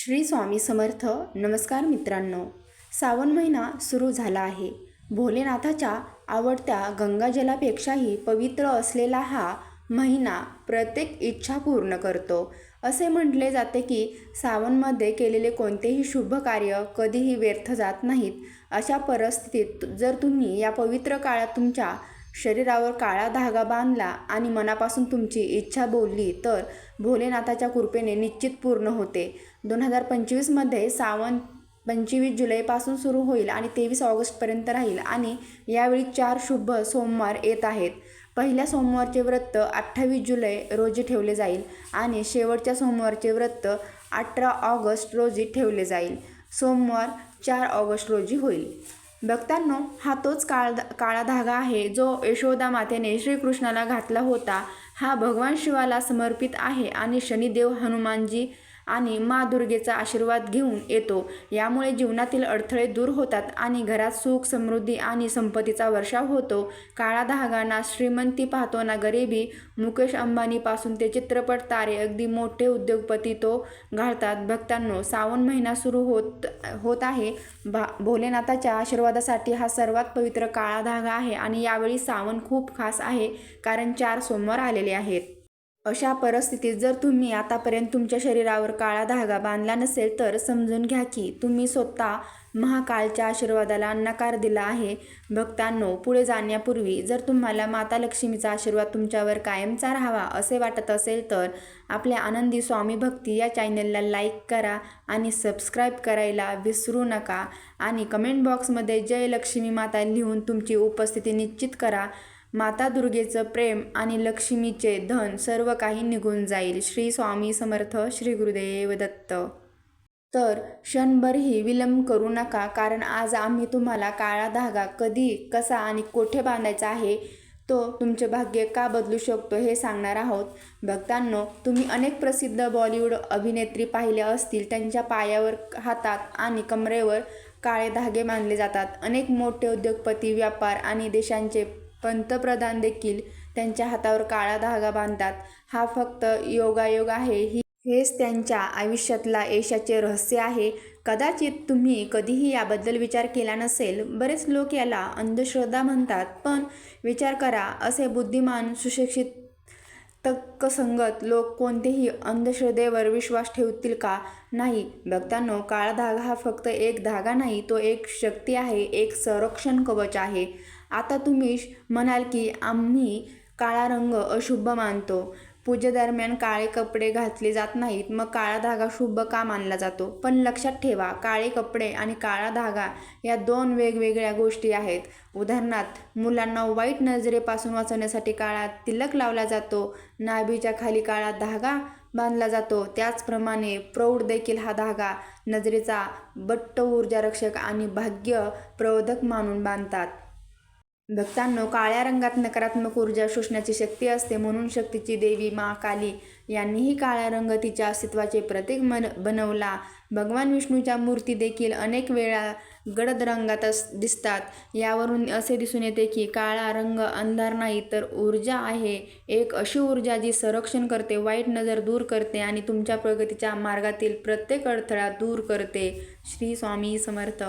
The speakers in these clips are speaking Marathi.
श्री स्वामी समर्थ. नमस्कार मित्रांनो. श्रावण महिना सुरू झाला आहे. भोलेनाथाच्या आवडत्या गंगाजलापेक्षाही पवित्र असलेला हा महिना प्रत्येक इच्छा पूर्ण करतो. असे म्हटले जाते की श्रावणमध्ये केलेले कोणतेही शुभ कार्य कधीही व्यर्थ जात नाहीत. अशा परिस्थितीत जर तुम्ही या पवित्र काळात तुमच्या शरीरावर काळा धागा बांधला आणि मनापासून तुमची इच्छा बोलली तर भोलेनाथाच्या कृपेने निश्चित पूर्ण होते. दोन हजार पंचवीसमध्ये सावन पंचवीस जुलैपासून सुरू होईल आणि तेवीस ऑगस्टपर्यंत राहील आणि यावेळी चार शुभ सोमवार येत आहेत. पहिल्या सोमवारचे व्रत अठ्ठावीस जुलै रोजी ठेवले जाईल आणि शेवटच्या सोमवारचे व्रत अठरा ऑगस्ट रोजी ठेवले जाईल. सोमवार चार ऑगस्ट रोजी होईल. भक्तांनो हा तोच काळ काळा धागा आहे जो यशोदा मातेने श्रीकृष्णाला घातला होता. हा भगवान शिवाला समर्पित आहे आणि शनिदेव हनुमानजी आणि मा दुर्गेचा आशीर्वाद घेऊन येतो. यामुळे जीवनातील अडथळे दूर होतात आणि घरात सुख समृद्धी आणि संपत्तीचा वर्षाव होतो. काळा धागा ना श्रीमंती पाहतो ना गरिबी. मुकेश अंबानीपासून ते चित्रपट तारे अगदी मोठे उद्योगपती तो घालतात. भक्तांनो श्रावण महिना सुरू होत होत आहे. भा भोलेनाथाच्या आशीर्वादासाठी हा सर्वात पवित्र काळा धागा आहे आणि यावेळी श्रावण खूप खास आहे कारण चार सोमवार आलेले आहेत. अशा परिस्थितीत जर तुम्ही आतापर्यंत तुमच्या शरीरावर काळा धागा बांधला नसेल तर समजून घ्या की तुम्ही स्वतः महाकाळच्या आशीर्वादाला नकार दिला आहे. भक्तांनो पुढे जाण्यापूर्वी जर तुम्हाला माता लक्ष्मीचा आशीर्वाद तुमच्यावर कायमचा राहावा असे वाटत असेल तर आपल्या आनंदी स्वामी भक्ती या चॅनलला लाईक करा आणि सबस्क्राईब करायला विसरू नका. आणि कमेंट बॉक्समध्ये जय लक्ष्मी माता लिहून तुमची उपस्थिती निश्चित करा. माता दुर्गेचं प्रेम आणि लक्ष्मीचे धन सर्व काही निघून जाईल. श्री स्वामी समर्थ श्री गुरुदेव दत्त. तर क्षणभरही विलंब करू नका कारण आज आम्ही तुम्हाला काळा धागा कधी कसा आणि कोठे बांधायचा आहे तो तुमचे भाग्य का बदलू शकतो हे सांगणार आहोत. भक्तांनो तुम्ही अनेक प्रसिद्ध बॉलिवूड अभिनेत्री पाहिल्या असतील त्यांच्या पायावर हातात आणि कमरेवर काळे धागे बांधले जातात. अनेक मोठे उद्योगपती व्यापार आणि देशांचे पंतप्रधान देखील त्यांच्या हातावर काळा धागा बांधतात. हा फक्त योगायोग आहे. ही हेच त्यांच्या आयुष्यातला यशाचे रहस्य आहे. कदाचित तुम्ही कधीही याबद्दल विचार केला नसेल. बरेच लोक याला अंधश्रद्धा म्हणतात. पण विचार करा असे बुद्धिमान सुशिक्षित तर्कसंगत लोक कोणतेही अंधश्रद्धेवर विश्वास ठेवतील का? नाही. भक्तांनो काळा धागा हा फक्त एक धागा नाही तो एक शक्ती आहे एक संरक्षण कवच आहे. आता तुम्ही म्हणाल की आम्ही काळा रंग अशुभ मानतो. पूजेदरम्यान काळे कपडे घातले जात नाहीत मग काळा धागा शुभ का मानला जातो? पण लक्षात ठेवा काळे कपडे आणि काळा धागा या दोन वेगवेगळ्या गोष्टी आहेत. उदाहरणार्थ मुलांना वाईट नजरेपासून वाचवण्यासाठी काळा तिलक लावला जातो नाभीच्या खाली काळा धागा बांधला जातो. त्याचप्रमाणे प्रौढ देखील हा धागा नजरेचा बट्ट ऊर्जा रक्षक आणि भाग्य प्रबोधक मानून बांधतात. भक्तांनो काळ्या रंगात नकारात्मक ऊर्जा शोषण्याची शक्ती असते म्हणून शक्तीची देवी मा काली यांनीही काळा रंग तिच्या अस्तित्वाचे प्रतीक मन बनवला. भगवान विष्णूच्या मूर्ती देखील अनेक वेळा गडद रंगात दिसतात. यावरून असे दिसून येते की काळा रंग अंधार नाही तर ऊर्जा आहे. एक अशी ऊर्जा जी संरक्षण करते वाईट नजर दूर करते आणि तुमच्या प्रगतीच्या मार्गातील प्रत्येक अडथळा दूर करते. श्री स्वामी समर्थ.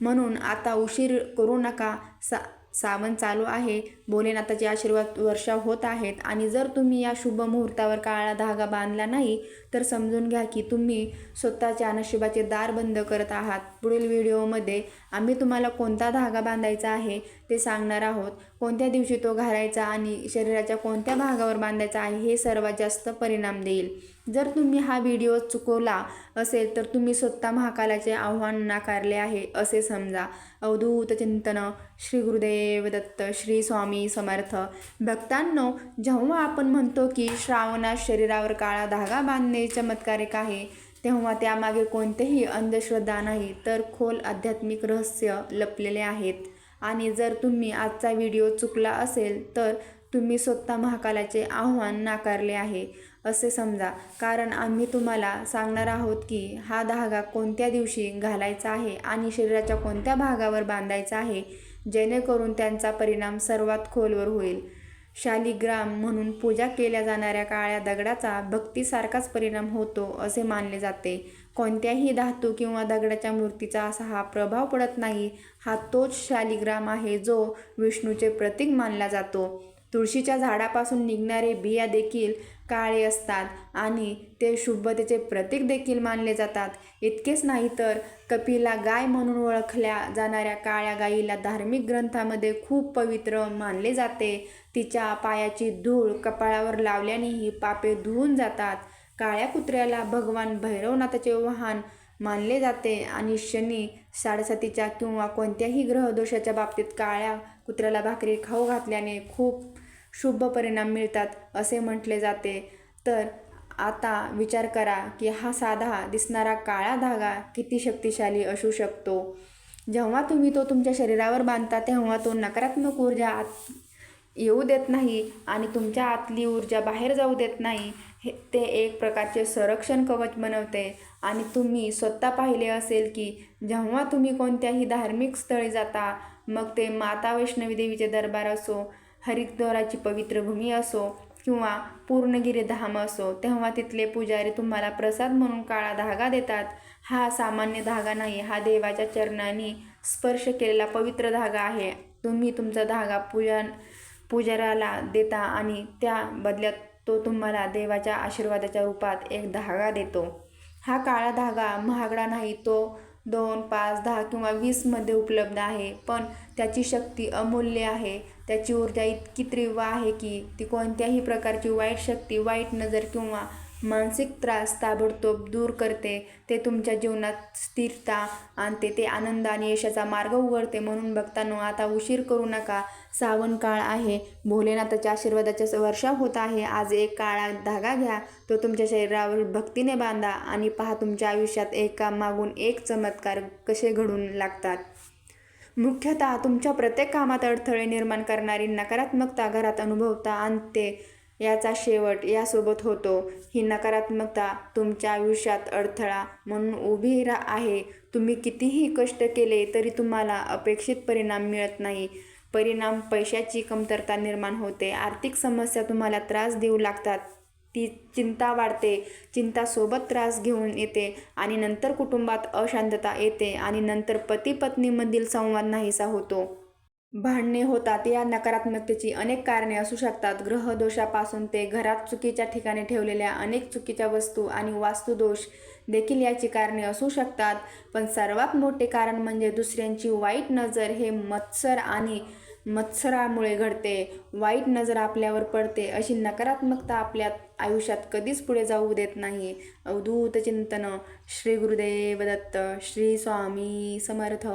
म्हणून आता उशीर करू नका. सा सावन चालू आहे. भोलेनाथाचे आशीर्वाद वर्षाव होत आहेत आणि जर तुम्ही या शुभ मुहूर्तावर काळा धागा बांधला नाही तर समजून घ्या की तुम्ही स्वतःच्या नशिबाचे दार बंद करत आहात. पुढील व्हिडिओमध्ये आम्ही तुम्हाला कोणता धागा बांधायचा आहे ते सांगणार आहोत. कोणत्या दिवशी तो घालायचा आणि शरीराच्या कोणत्या भागावर बांधायचा आहे हे सर्वात जास्त परिणाम देईल. जर तुम्ही हा व्हिडिओ चुकवला असेल तर तुम्ही स्वतः महाकालाचे आव्हान नाकारले आहे असे समजा. अवधूत चिंतन श्री गुरुदेव दत्त श्री स्वामी समर्थ. भक्तांनो जेव्हा आपण म्हणतो की श्रावणात शरीरावर काळा धागा बांधणे चमत्कारिक आहे तेव्हा त्यामागे कोणतेही अंधश्रद्धा नाही तर खोल आध्यात्मिक रहस्य लपलेले आहेत. आणि जर तुम्ही आजचा व्हिडिओ चुकला असेल तर तुम्ही स्वतः महाकालाचे आव्हान नाकारले आहे. असे समजा. कारण आम्ही तुम्हाला सांगणार आहोत की हा धागा कोणत्या दिवशी घालायचा आहे आणि शरीराच्या कोणत्या भागावर बांधायचा आहे जेणेकरून त्यांचा परिणाम सर्वात खोलवर होईल. शालिग्राम म्हणून पूजा केल्या जाणाऱ्या काळ्या दगडाचा भक्तीसारखाच परिणाम होतो असे मानले जाते. कोणत्याही धातू किंवा दगडाच्या मूर्तीचा असा हा प्रभाव पडत नाही. हा तोच शालिग्राम आहे जो विष्णूचे प्रतीक मानला जातो. तुळशीच्या झाडापासून निघणारे बिया देखील काळे असतात आणि ते शुभतेचे प्रतीक देखील मानले जातात. इतकेच नाही तर कपिला गाय म्हणून ओळखल्या जाणाऱ्या काळ्या गायीला धार्मिक ग्रंथामध्ये खूप पवित्र मानले जाते. तिच्या पायाची धूळ कपाळावर लावल्यानेही पापे धुवून जातात. काळ्या कुत्र्याला भगवान भैरवनाथाचे वाहन मानले जाते आणि शनी साडेसातीच्या किंवा कोणत्याही ग्रहदोषाच्या बाबतीत काळ्या कुत्र्याला भाकरी खाऊ घातल्याने खूप शुभ परिणाम मिळतात असे म्हटले जाते. तर आता विचार करा की हा साधा दिसणारा काळा धागा किती शक्तिशाली असू शकतो. जेव्हा तुम्ही तो तुमच्या शरीरावर बांधता तेव्हा तो नकारात्मक ऊर्जा आत येऊ देत नाही आणि तुमच्या आतली ऊर्जा बाहेर जाऊ देत नाही. हे ते एक प्रकारचे संरक्षण कवच बनवते आणि तुम्ही स्वतः पाहिले असेल की जेव्हा तुम्ही कोणत्याही धार्मिक स्थळी जाता मग ते माता वैष्णवी देवीचे दरबार असो हरिद्वाराची पवित्र भूमी असो किंवा पूर्णगिरी धाम असो तेव्हा तिथले पुजारी तुम्हाला प्रसाद म्हणून काळा धागा देतात. हा सामान्य धागा नाही हा देवाच्या चरणांनी स्पर्श केलेला पवित्र धागा आहे. तुम्ही तुमचा धागा पूजा पुजाराला देता आणि त्या बदल्यात तो तुम्हाला देवाच्या आशीर्वादाच्या रूपात एक धागा देतो. हा काळा धागा महागडा नाही तो दोन पाच दहा किंवा वीसमध्ये उपलब्ध आहे. पण त्याची शक्ती अमूल्य आहे. त्याची ऊर्जा इतकी तीव्र आहे की ती कोणत्याही प्रकारची वाईट शक्ती वाईट नजर किंवा मानसिक त्रास ताबडतोब दूर करते. ते तुमच्या जीवनात स्थिरता आणते. ते आनंद आणि यशाचा मार्ग उघडते. म्हणून भक्तांनो आता उशीर करू नका. सावन काळ आहे. भोलेनाथाच्या आशीर्वादाच्या वर्षा होत आहे. आज एक काळा धागा घ्या. तो तुमच्या शरीरावर भक्तीने बांधा आणि पहा तुमच्या आयुष्यात एका मागून एक चमत्कार कसे घडून लागतात. मुख्यतः तुमच्या प्रत्येक कामात अडथळे निर्माण करणारी नकारात्मकता घरात अनुभवता आणते. याचा शेवट यासोबत होतो. ही नकारात्मकता तुमच्या आयुष्यात अडथळा म्हणून उभी रा आहे. तुम्ही कितीही कष्ट केले तरी तुम्हाला अपेक्षित परिणाम मिळत नाही. परिणाम पैशाची कमतरता निर्माण होते. आर्थिक समस्या तुम्हाला त्रास देऊ लागतात. ती चिंता वाढते. चिंता सोबत त्रास घेऊन येते आणि नंतर कुटुंबात अशांतता येते आणि नंतर पती पत्नीमधील संवाद नाहीसा होतो. भांडणे होतात या नकारात्मकतेची अनेक कारणे असू शकतात. ग्रहदोषापासून ते घरात चुकीच्या ठिकाणी ठेवलेल्या अनेक चुकीच्या वस्तू आणि वास्तुदोष देखील याची कारणे असू शकतात. पण सर्वात मोठे कारण म्हणजे दुसऱ्यांची वाईट नजर हे मत्सर आणि मत्सरामुळे घडते. वाईट नजर आपल्यावर पडते अशी नकारात्मकता आपल्या आयुष्यात कधीच पुढे जाऊ देत नाही. अवधूत चिंतन. श्री गुरुदेव दत्त श्री स्वामी समर्थ.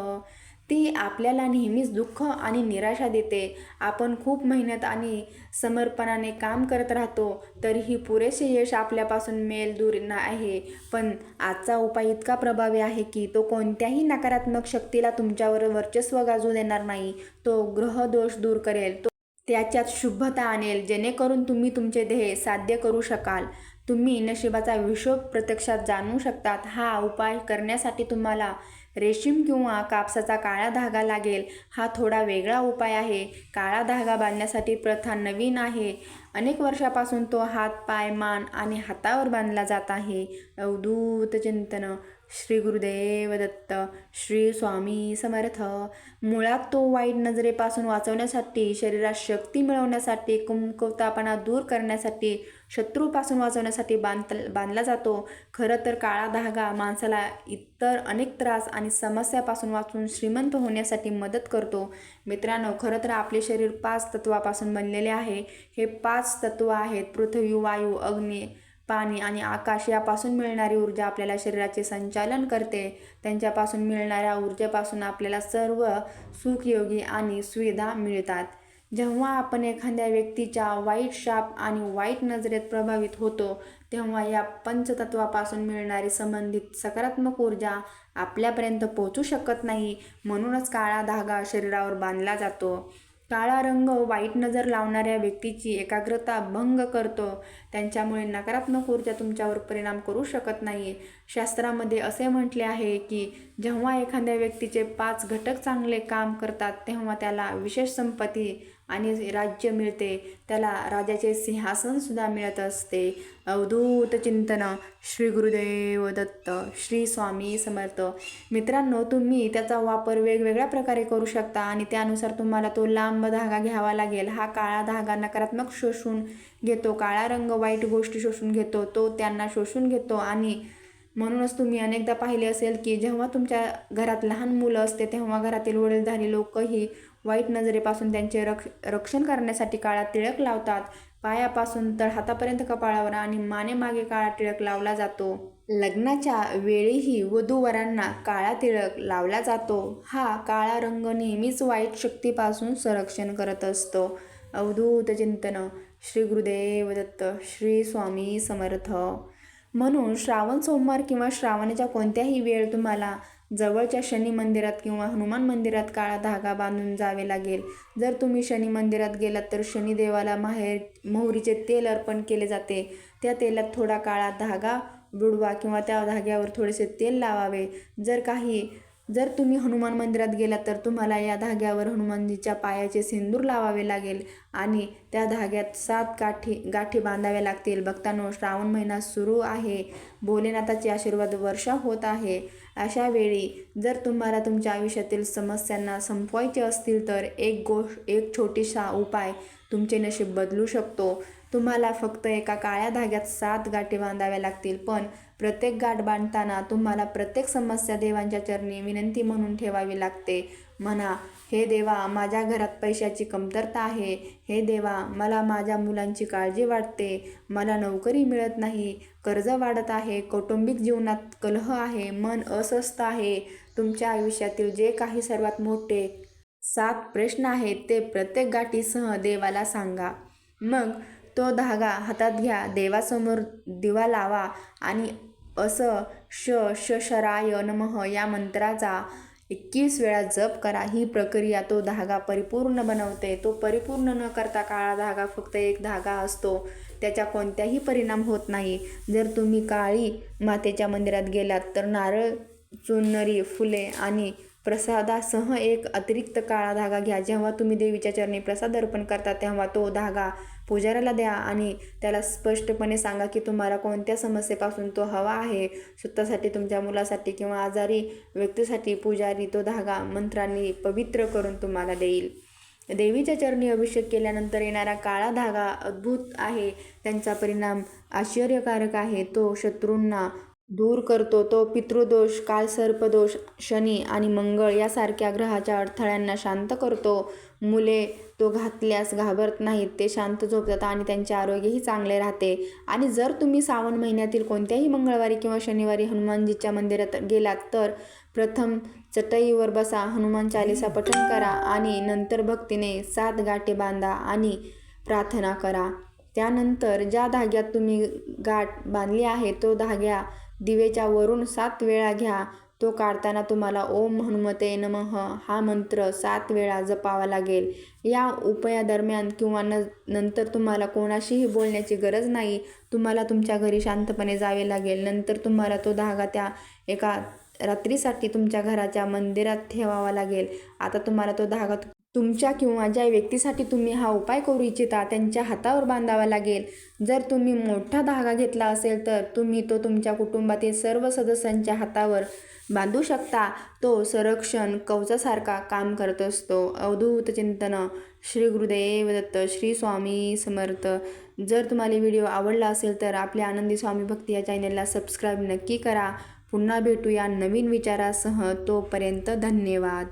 ती आपल्याला नेहमीच दुःख आणि निराशा देते. आपण खूप मेहनत आणि समर्पणाने काम करत राहतो तरीही पुरेसे यश आपल्यापासून मेल दूर आहे पण आजचा उपाय इतका प्रभावी आहे की तो कोणत्याही नकारात्मक शक्तीला तुमच्यावर वर्चस्व गाजू देणार नाही. तो ग्रहदोष दूर करेल. तो त्याच्यात शुभता आणेल जेणेकरून तुम्ही तुमचे ध्येय साध्य करू शकाल. तुम्ही नशिबाचा हिशोब प्रत्यक्षात जाणू शकतात. हा उपाय करण्यासाठी तुम्हाला रेशीम किंवा कापसाचा काळा धागा लागेल हा थोडा वेगळा उपाय आहे. काळा धागा बांधण्यासाठी प्रथा नवीन आहे. अनेक वर्षापासून तो हात पाय मान आणि हातावर बांधला जात आहे. अवधूत चिंतन. श्री गुरुदेव दत्त श्री स्वामी समर्थ. मुळात तो वाईट नजरेपासून वाचवण्यासाठी शरीरात शक्ती मिळवण्यासाठी कुमकवतापणा दूर करण्यासाठी शत्रूपासून वाचवण्यासाठी बांध बांधला जातो. खरं तर काळा धागा माणसाला इतर अनेक त्रास आणि समस्यापासून वाचून श्रीमंत होण्यासाठी मदत करतो. मित्रांनो खरं तर आपले शरीर पाच तत्वापासून बनलेले आहे. हे पाच तत्व आहेत पृथ्वी वायू अग्नी पाणी आणि आकाश यापासून मिळणारी ऊर्जा आपल्याला शरीराचे संचालन करते. त्यांच्यापासून मिळणाऱ्या ऊर्जेपासून आपल्याला सर्व सुखयोगी आणि सुविधा मिळतात. जेव्हा आपण एखाद्या व्यक्तीच्या वाईट शाप आणि वाईट नजरेत प्रभावित होतो तेव्हा या पंचतत्वापासून मिळणारी संबंधित सकारात्मक ऊर्जा आपल्यापर्यंत पोहोचू शकत नाही म्हणूनच काळा धागा शरीरावर बांधला जातो. काळा रंग वाईट नजर लावणाऱ्या व्यक्तीची एकाग्रता भंग करतो. त्यांच्यामुळे नकारात्मक ऊर्जा तुमच्यावर परिणाम करू शकत नाही शास्त्रामध्ये असे म्हटले आहे की जेव्हा एखाद्या व्यक्तीचे पाच घटक चांगले काम करतात तेव्हा त्याला विशेष संपत्ती आणि राज्य मिळते. त्याला राजाचे सिंहासनसुद्धा मिळत असते. अवधूत चिंतन श्री गुरुदेव दत्त श्री स्वामी समर्थ. मित्रांनो तुम्ही त्याचा वापर वेगवेगळ्या प्रकारे करू शकता आणि त्यानुसार तुम्हाला तो लांब धागा घ्यावा लागेल. हा काळा धागा नकारात्मक शोषून घेतो काळा रंग वाईट गोष्टी शोषून घेतो तो त्यांना शोषून घेतो. आणि म्हणूनच तुम्ही अनेकदा पाहिले असेल की जेव्हा तुमच्या घरात लहान मुलं असते तेव्हा घरातील वडीलधारी लोकही वाईट नजरेपासून त्यांचे रक्ष रक्षण करण्यासाठी काळा तिळक लावतात. पायापासून तर हातापर्यंत कपाळावर आणि मानेमागे काळा टिळक लावला जातो. लग्नाच्या वेळीही वधूवरांना काळा तिळक लावला जातो. हा काळा रंग नेहमीच वाईट शक्तीपासून संरक्षण करत असतो. अवधूत चिंतन. श्री गुरुदेव दत्त श्री स्वामी समर्थ. म्हणून श्रावण सोमवार किंवा श्रावणाच्या कोणत्याही वेळ तुम्हाला जवळच्या शनी मंदिरात किंवा हनुमान मंदिरात काळा धागा बांधून जावे लागेल. जर तुम्ही शनी मंदिरात गेलात तर शनिदेवाला माहेर मोहरीचे तेल अर्पण केले जाते. त्या तेलात थोडा काळा धागा बुडवा किंवा त्या धाग्यावर थोडेसे तेल लावावे. जर काही जर तुम्ही हनुमान मंदिरात गेलात तर तुम्हाला या धाग्यावर हनुमानजीच्या पायाचे सिंदूर लावावे लागेल आणि त्या धाग्यात सात काठी गाठी बांधाव्या लागतील. भक्तांनो श्रावण महिना सुरू आहे. भोलेनाथाचे आशीर्वाद वर्षा होत आहे. अशा वेळी जर तुम्हाला तुमच्या आयुष्यातील समस्यांना संपवायचे असतील तर एक गोष्ट एक छोटीसा उपाय तुमचे नशीब बदलू शकतो. तुम्हाला फक्त एका काळ्या धाग्यात सात गाठी बांधाव्या लागतील पण प्रत्येक गाठ बांधताना तुम्हाला प्रत्येक समस्या देवांच्या चरणी विनंती म्हणून ठेवावी लागते. म्हणा हे देवा माझ्या घरात पैशाची कमतरता आहे. हे देवा मला माझ्या मुलांची काळजी वाटते. मला नोकरी मिळत नाही. कर्ज वाढत आहे कौटुंबिक जीवनात कलह आहे मन अस्वस्थ आहे तुमच्या आयुष्यातील जे काही सर्वात मोठे सात प्रश्न आहेत ते प्रत्येक गाठीसह देवाला सांगा. मग तो धागा हातात घ्या देवासमोर दिवा लावा आणि असं श शराय नमः या मंत्राचा एकवीस वेळा जप करा. ही प्रक्रिया तो धागा परिपूर्ण बनवते. तो परिपूर्ण न करता काळा धागा फक्त एक धागा असतो. त्याच्या कोणत्याही परिणाम होत नाही. जर तुम्ही काळी मातेच्या मंदिरात गेलात तर नारळ चुनरी फुले आणि प्रसादासह एक अतिरिक्त काळा धागा घ्या. जेव्हा तुम्ही देवीच्या चरणी प्रसाद अर्पण करता तेव्हा तो धागा पुजाऱ्याला द्या आणि त्याला स्पष्टपणे सांगा की तुम्हाला कोणत्या समस्येपासून तो हवा आहे. स्वतःसाठी तुमच्या मुलासाठी किंवा आजारी व्यक्तीसाठी पुजारी तो धागा मंत्रांनी पवित्र करून तुम्हाला देईल. देवीच्या चरणी अभिषेक केल्यानंतर येणारा काळा धागा अद्भुत आहे. त्यांचा परिणाम आश्चर्यकारक आहे. तो शत्रूंना दूर करतो तो पितृदोष कालसर्पदोष शनी आणि मंगळ यासारख्या ग्रहाच्या अडथळ्यांना शांत करतो. मुले तो घातल्यास घाबरत नाहीत ते शांत झोपतात आणि त्यांचे आरोग्यही चांगले राहते. आणि जर तुम्ही श्रावण महिन्यातील कोणत्याही मंगळवारी किंवा शनिवारी हनुमानजीच्या मंदिरात गेलात तर प्रथम चटईवर बसा हनुमान चालिसा पठण करा आणि नंतर भक्तीने सात गाठे बांधा आणि प्रार्थना करा. त्यानंतर ज्या धाग्यात तुम्ही गाठ बांधली आहे तो धाग्या दिवेच्या वरून सात वेळा घ्या. तो काढताना तुम्हाला ओम हनुमते नमः हा मंत्र सात वेळा जपावा लागेल. या उपायादरम्यान किंवा न नंतर तुम्हाला कोणाशीही बोलण्याची गरज नाही. तुम्हाला तुमच्या घरी शांतपणे जावे लागेल. नंतर तुम्हाला तो धागा त्या एका रात्रीसाठी तुमच्या घराच्या मंदिरात ठेवावा लागेल. आता तुम्हाला तो धागा तुमच्या किंवा ज्या व्यक्तीसाठी तुम्ही हा उपाय करू इच्छिता त्यांच्या हातावर बांधावा लागेल. जर तुम्ही मोठा धागा घेतला असेल तर तुम्ही तो तुमच्या कुटुंबातील सर्व सदस्यांच्या हातावर बांधू शकता. तो संरक्षण कवचासारखा काम करत असतो. अवधूत चिंतन. श्री गुरुदेव दत्त श्री स्वामी समर्थ. जर तुम्हाला व्हिडिओ आवडला असेल तर आपल्या आनंदी स्वामी भक्ती या चॅनलला सबस्क्राईब नक्की करा. पुन्हा भेटूया नवीन विचारासह. तोपर्यंत धन्यवाद.